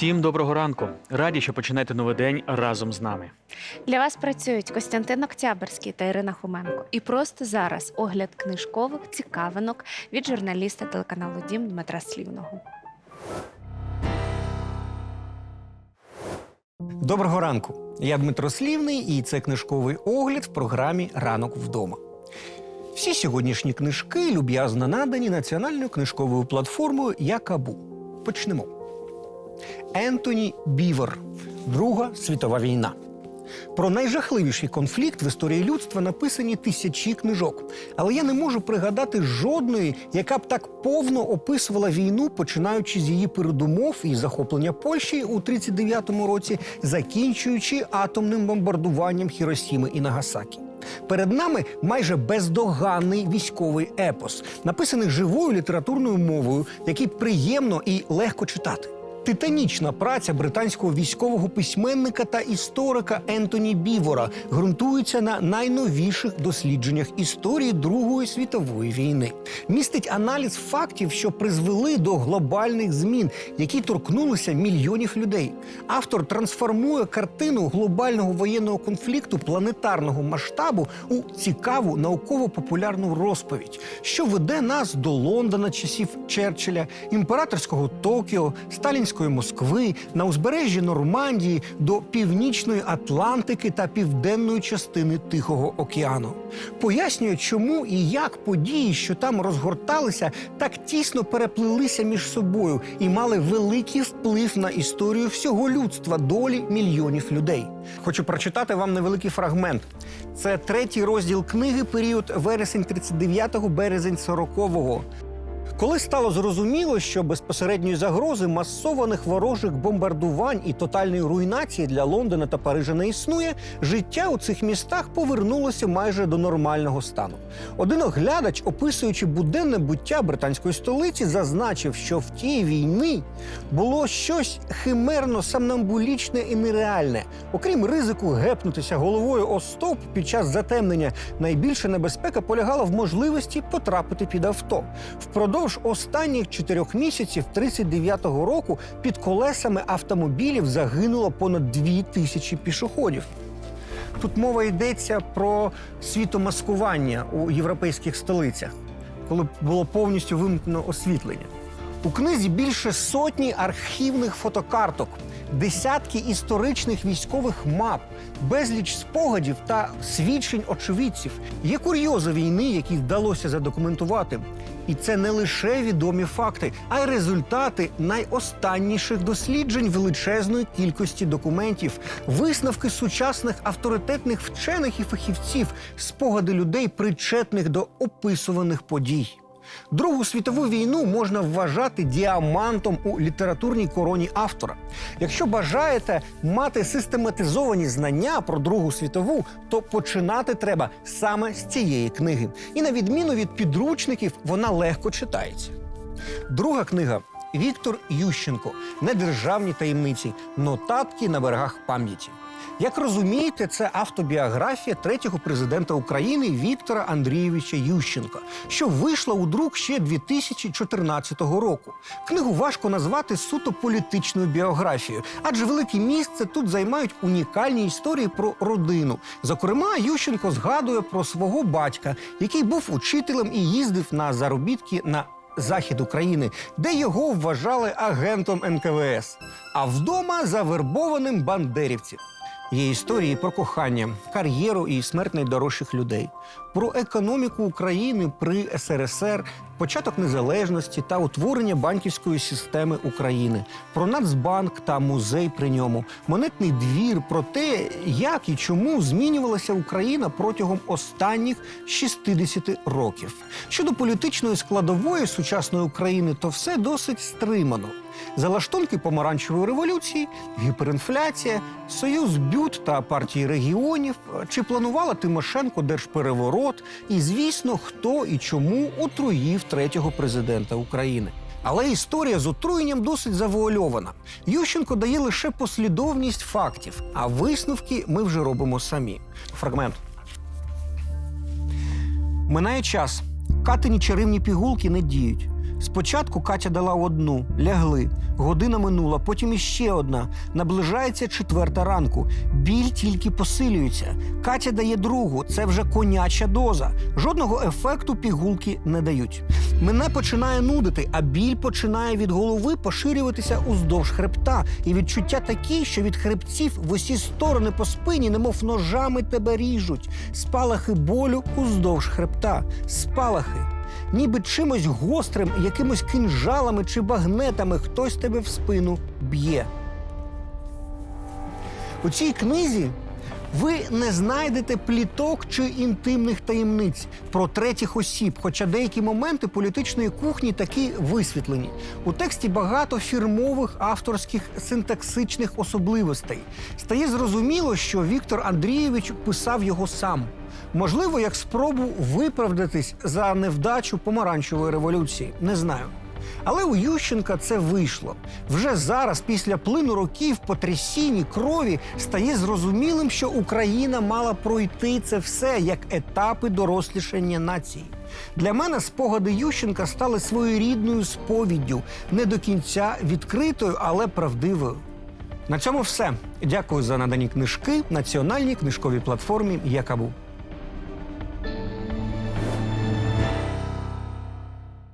Всім доброго ранку. Раді, що починаєте новий день разом з нами. Для вас працюють Костянтин Октябрьський та Ірина Хоменко. І просто зараз огляд книжкових цікавинок від журналіста телеканалу Дім Дмитра Слівного. Доброго ранку. Я Дмитро Слівний, і це книжковий огляд в програмі Ранок вдома. Всі сьогоднішні книжки люб'язно надані національною книжковою платформою Якабу. Почнемо. Ентоні Бівер. Друга світова війна. Про найжахливіший конфлікт в історії людства написані тисячі книжок. Але я не можу пригадати жодної, яка б так повно описувала війну, починаючи з її передумов і захоплення Польщі у 39-му році, закінчуючи атомним бомбардуванням Хіросіми і Нагасакі. Перед нами майже бездоганний військовий епос, написаний живою літературною мовою, який приємно і легко читати. Титанічна праця британського військового письменника та історика Ентоні Бівора ґрунтується на найновіших дослідженнях історії Другої світової війни. Містить аналіз фактів, що призвели до глобальних змін, які торкнулися мільйонів людей. Автор трансформує картину глобального воєнного конфлікту планетарного масштабу у цікаву науково-популярну розповідь, що веде нас до Лондона часів Черчилля, імператорського Токіо, Сталінської Москви, на узбережжі Нормандії до північної Атлантики та південної частини Тихого океану. Пояснює, чому і як події, що там розгорталися, так тісно переплилися між собою і мали великий вплив на історію всього людства, долі мільйонів людей. Хочу прочитати вам невеликий фрагмент. Це третій розділ книги, період вересень 39-го, березень 40-го. Коли стало зрозуміло, що безпосередньої загрози масованих ворожих бомбардувань і тотальної руйнації для Лондона та Парижа не існує, життя у цих містах повернулося майже до нормального стану. Один оглядач, описуючи буденне буття британської столиці, зазначив, що в тій війни було щось химерно самнамбулічне і нереальне. Окрім ризику гепнутися головою о стоп під час затемнення, найбільша небезпека полягала в можливості потрапити під авто. Впродовж останніх чотирьох місяців 39-го року під колесами автомобілів загинуло понад дві тисячі пішоходів. Тут мова йдеться про світомаскування у європейських столицях, коли було повністю вимкнено освітлення. У книзі більше сотні архівних фотокарток, десятки історичних військових мап, безліч спогадів та свідчень очевидців. Є курйози війни, які вдалося задокументувати. І це не лише відомі факти, а й результати найостанніших досліджень величезної кількості документів, висновки сучасних авторитетних вчених і фахівців, спогади людей, причетних до описуваних подій. Другу світову війну можна вважати діамантом у літературній короні автора. Якщо бажаєте мати систематизовані знання про Другу світову, то починати треба саме з цієї книги. І на відміну від підручників, вона легко читається. Друга книга Віктор Ющенко Недержавні таємниці. Нотатки на берегах пам'яті. Як розумієте, це автобіографія третього президента України Віктора Андрійовича Ющенка, що вийшла у друк ще 2014 року. Книгу важко назвати суто політичною біографією, адже велике місце тут займають унікальні історії про родину. Зокрема, Ющенко згадує про свого батька, який був учителем і їздив на заробітки на захід України, де його вважали агентом НКВС, а вдома завербованим бандерівців. Є історії про кохання, кар'єру і смерть найдорожчих людей, про економіку України при СРСР, початок незалежності та утворення банківської системи України, про Нацбанк та музей при ньому, монетний двір, про те, як і чому змінювалася Україна протягом останніх 60 років. Щодо політичної складової сучасної України, то все досить стримано. Залаштунки помаранчевої революції, гіперінфляція, союз бют та партії регіонів. Чи планувала Тимошенко держпереворот? І звісно, хто і чому отруїв третього президента України. Але історія з отруєнням досить завуальована. Ющенко дає лише послідовність фактів, а висновки ми вже робимо самі. Фрагмент. Минає час. Катині чарівні пігулки не діють. Спочатку Катя дала одну, лягли. Година минула, потім іще одна. Наближається четверта ранку. Біль тільки посилюється. Катя дає другу. Це вже коняча доза. Жодного ефекту пігулки не дають. Мене починає нудити, а біль починає від голови поширюватися уздовж хребта. І відчуття такі, що від хребців в усі сторони по спині, немов ножами тебе ріжуть. Спалахи болю уздовж хребта. Спалахи. Ніби чимось гострим, якимось кинжалами чи багнетами хтось тебе в спину б'є. У цій книзі ви не знайдете пліток чи інтимних таємниць про третіх осіб, хоча деякі моменти політичної кухні такі висвітлені. У тексті багато фірмових авторських синтаксичних особливостей. Стає зрозуміло, що Віктор Андрійович писав його сам. Можливо, як спробу виправдатись за невдачу помаранчевої революції. Не знаю. Але у Ющенка це вийшло. Вже зараз, після плину років потрясінь і крові, стає зрозумілим, що Україна мала пройти це все як етапи дорослішання нації. Для мене спогади Ющенка стали своєрідною сповіддю, не до кінця відкритою, але правдивою. На цьому все. Дякую за надані книжки національній книжковій платформі Якабу.